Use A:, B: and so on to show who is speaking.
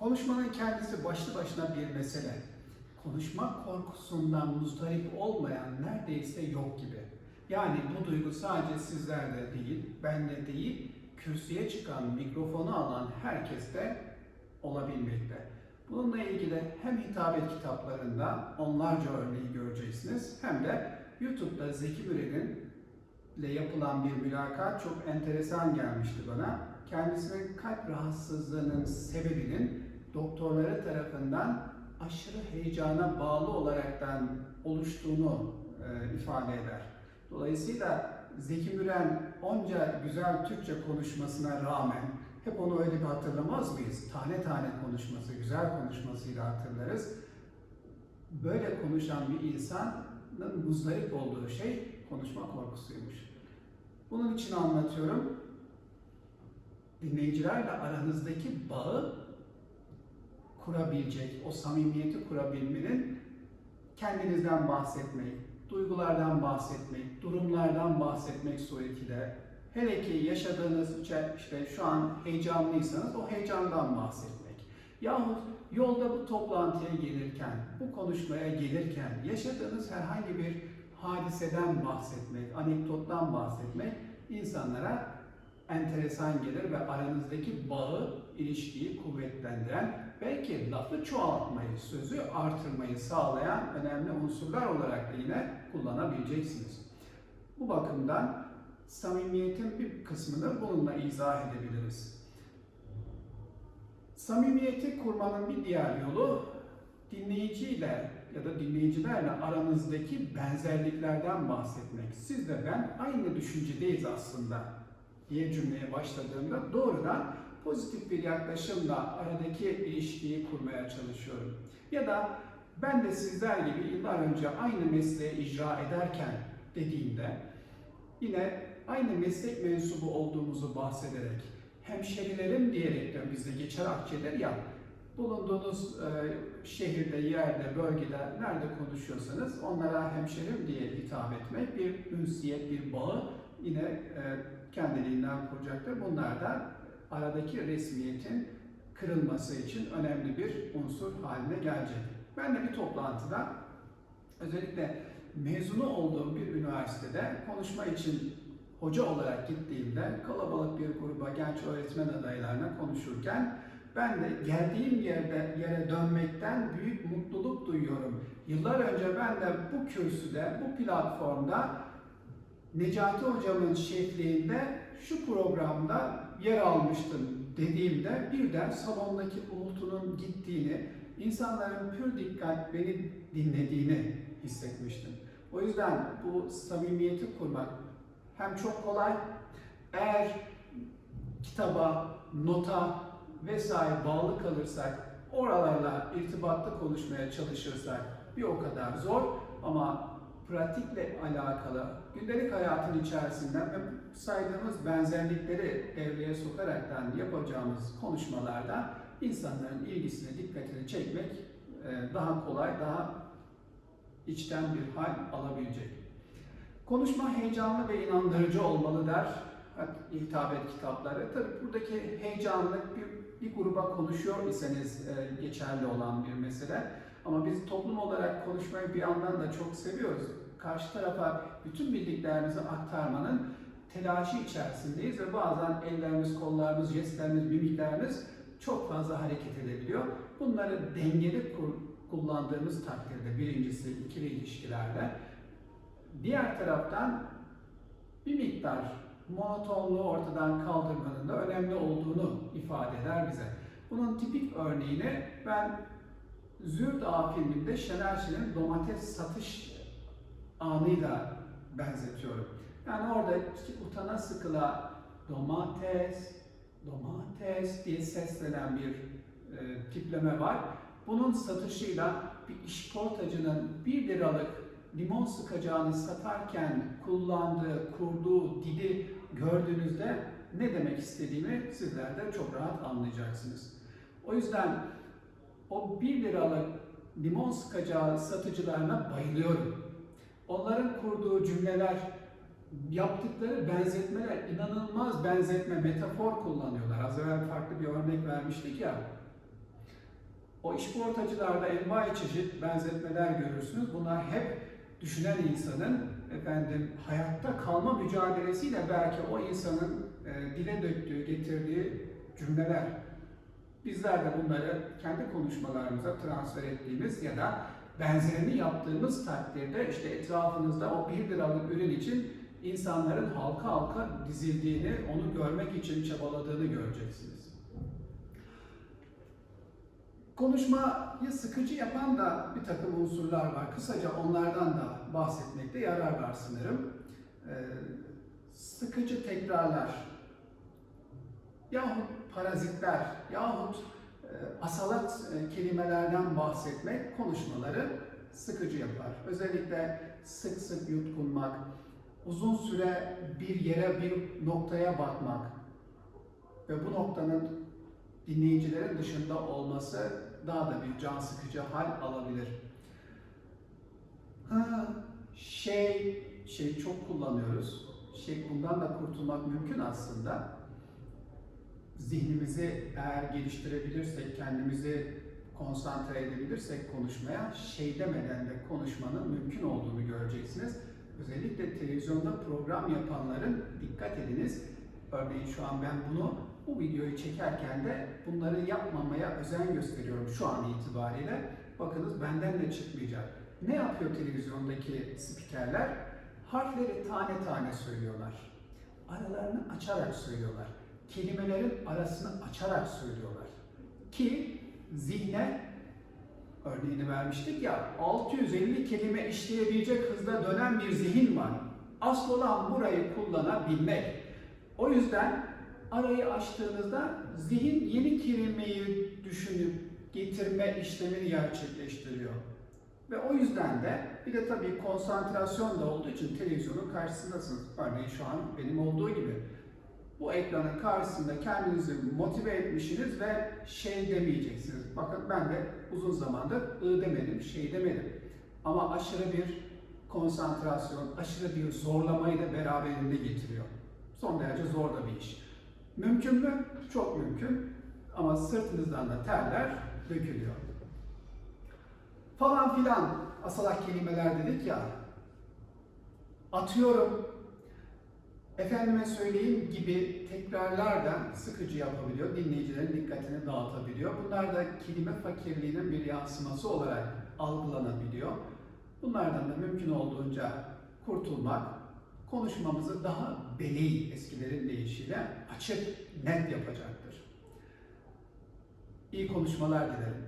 A: Konuşmanın kendisi başlı başına bir mesele. Konuşma korkusundan muzdarip olmayan neredeyse yok gibi. Yani bu duygu sadece sizlerde değil, bende değil, kürsüye çıkan, mikrofonu alan herkeste olabilmekte. Bununla ilgili hem hitabet kitaplarında onlarca örneği göreceksiniz hem de YouTube'da Zeki Müren'in ile yapılan bir mülakat çok enteresan gelmişti bana. Kendisinin kalp rahatsızlığının sebebinin doktorları tarafından aşırı heyecana bağlı olaraktan oluştuğunu e, ifade eder. Dolayısıyla Zeki Müren onca güzel Türkçe konuşmasına rağmen hep onu öyle bir hatırlamaz mıyız? Tane tane konuşması, güzel konuşmasıyla hatırlarız. Böyle konuşan bir insanın muzdarip olduğu şey konuşma korkusuymuş. Bunun için anlatıyorum. Dinleyicilerle aranızdaki bağı kurabilecek, o samimiyeti kurabilmenin kendinizden bahsetmek, duygulardan bahsetmek, durumlardan bahsetmek suretiyle hele ki yaşadığınız işte şu an heyecanlıysanız o heyecandan bahsetmek. Yahut yolda bu toplantıya gelirken, bu konuşmaya gelirken yaşadığınız herhangi bir hadiseden bahsetmek, anekdottan bahsetmek insanlara enteresan gelir ve aranızdaki bağı, ilişkiyi kuvvetlendiren, belki lafı çoğaltmayı, sözü artırmayı sağlayan önemli unsurlar olarak da yine kullanabileceksiniz. Bu bakımdan samimiyetin bir kısmını bununla izah edebiliriz. Samimiyeti kurmanın bir diğer yolu dinleyiciyle ya da dinleyicilerle aranızdaki benzerliklerden bahsetmek. Siz de ben aynı düşüncedeyiz aslında diye cümleye başladığımda doğrudan pozitif bir yaklaşımla aradaki ilişkiyi kurmaya çalışıyorum. Ya da ben de sizler gibi yıllar önce aynı mesleği icra ederken dediğimde yine aynı meslek mensubu olduğumuzu bahsederek hemşerilerim diyerek de bizde geçer akçeler ya bulunduğunuz e, şehirde, yerde, bölgede nerede konuşuyorsanız onlara hemşerim diye hitap etmek bir ünsiyet, bir bağı yine e, kendiliğinden kuracaktır. Bunlar da aradaki resmiyetin kırılması için önemli bir unsur haline gelecek. Ben de bir toplantıda özellikle mezunu olduğum bir üniversitede konuşma için hoca olarak gittiğimde kalabalık bir gruba genç öğretmen adaylarına konuşurken ben de geldiğim yerde yere dönmekten büyük mutluluk duyuyorum. Yıllar önce ben de bu kürsüde, bu platformda Necati hocamın şefliğinde şu programda yer almıştım dediğimde birden salondaki uğultunun gittiğini, insanların pür dikkat beni dinlediğini hissetmiştim. O yüzden bu samimiyeti kurmak hem çok kolay, eğer kitaba, nota vesaire bağlı kalırsak, oralarla irtibatlı konuşmaya çalışırsak bir o kadar zor ama pratikle alakalı gündelik hayatın içerisinden ve saydığımız benzerlikleri devreye sokaraktan yapacağımız konuşmalarda insanların ilgisini, dikkatini çekmek e, daha kolay, daha içten bir hal alabilecek. Konuşma heyecanlı ve inandırıcı olmalı der hitabet kitapları. Tabi buradaki heyecanlık bir, bir gruba konuşuyor iseniz e, geçerli olan bir mesele. Ama biz toplum olarak konuşmayı bir yandan da çok seviyoruz. Karşı tarafa bütün bildiklerimizi aktarmanın telaşı içerisindeyiz ve bazen ellerimiz, kollarımız, jestlerimiz, mimiklerimiz çok fazla hareket edebiliyor. Bunları dengeli kullandığımız takdirde birincisi ikili ilişkilerde diğer taraftan bir miktar monotonluğu ortadan kaldırmanın da önemli olduğunu ifade eder bize. Bunun tipik örneğini ben Züğürt Ağa filminde Şener Şen'in domates satış anıyla benzetiyorum. Yani orada utana sıkıla domates, domates diye seslenen bir e, tipleme var. Bunun satışıyla bir işportacının 1 liralık limon sıkacağını satarken kullandığı, kurduğu dili gördüğünüzde ne demek istediğimi sizler de çok rahat anlayacaksınız. O yüzden o 1 liralık limon sıkacağı satıcılarına bayılıyorum. Onların kurduğu cümleler, yaptıkları benzetmeler, inanılmaz benzetme, metafor kullanıyorlar. Az evvel farklı bir örnek vermiştik ya. O işportacılarda envai çeşit benzetmeler görürsünüz. Bunlar hep düşünen insanın efendim hayatta kalma mücadelesiyle belki o insanın e, dile döktüğü, getirdiği cümleler. Bizler de bunları kendi konuşmalarımıza transfer ettiğimiz ya da benzerini yaptığımız takdirde işte etrafınızda o 1 liralık ürün için insanların halka halka dizildiğini, onu görmek için çabaladığını göreceksiniz. Konuşmayı sıkıcı yapan da bir takım unsurlar var. Kısaca onlardan da bahsetmekte yarar var sanırım. Ee, sıkıcı tekrarlar, yahut parazitler, yahut e, asalat e, kelimelerden bahsetmek konuşmaları sıkıcı yapar. Özellikle sık sık yutkunmak, uzun süre bir yere, bir noktaya bakmak ve bu noktanın dinleyicilerin dışında olması daha da bir can sıkıcı hal alabilir. Ha, şey, şey çok kullanıyoruz. Şey bundan da kurtulmak mümkün aslında. Zihnimizi eğer geliştirebilirsek, kendimizi konsantre edebilirsek konuşmaya, şey demeden de konuşmanın mümkün olduğunu göreceksiniz. Özellikle televizyonda program yapanların dikkat ediniz. Örneğin şu an ben bunu bu videoyu çekerken de bunları yapmamaya özen gösteriyorum şu an itibariyle. Bakınız benden de çıkmayacak. Ne yapıyor televizyondaki spikerler? Harfleri tane tane söylüyorlar. Aralarını açarak söylüyorlar. Kelimelerin arasını açarak söylüyorlar. Ki zihne örneğini vermiştik ya 650 kelime işleyebilecek hızda dönen bir zihin var. Asıl olan burayı kullanabilmek. O yüzden arayı açtığınızda zihin yeni kelimeyi düşünüp getirme işlemini gerçekleştiriyor. Ve o yüzden de bir de tabii konsantrasyon da olduğu için televizyonun karşısındasınız. Örneğin şu an benim olduğu gibi. Bu ekranın karşısında kendinizi motive etmişsiniz ve şey demeyeceksiniz. Bakın ben de uzun zamandır ı demedim, şey demedim. Ama aşırı bir konsantrasyon, aşırı bir zorlamayı da beraberinde getiriyor. Son derece zor da bir iş. Mümkün mü? Çok mümkün. Ama sırtınızdan da terler dökülüyor. Falan filan asalak kelimeler dedik ya. Atıyorum, efendime söyleyeyim gibi tekrarlar da sıkıcı yapabiliyor. Dinleyicilerin dikkatini dağıtabiliyor. Bunlar da kelime fakirliğinin bir yansıması olarak algılanabiliyor. Bunlardan da mümkün olduğunca kurtulmak, konuşmamızı daha beleği eskilerin deyişiyle açık, net yapacaktır. İyi konuşmalar dilerim.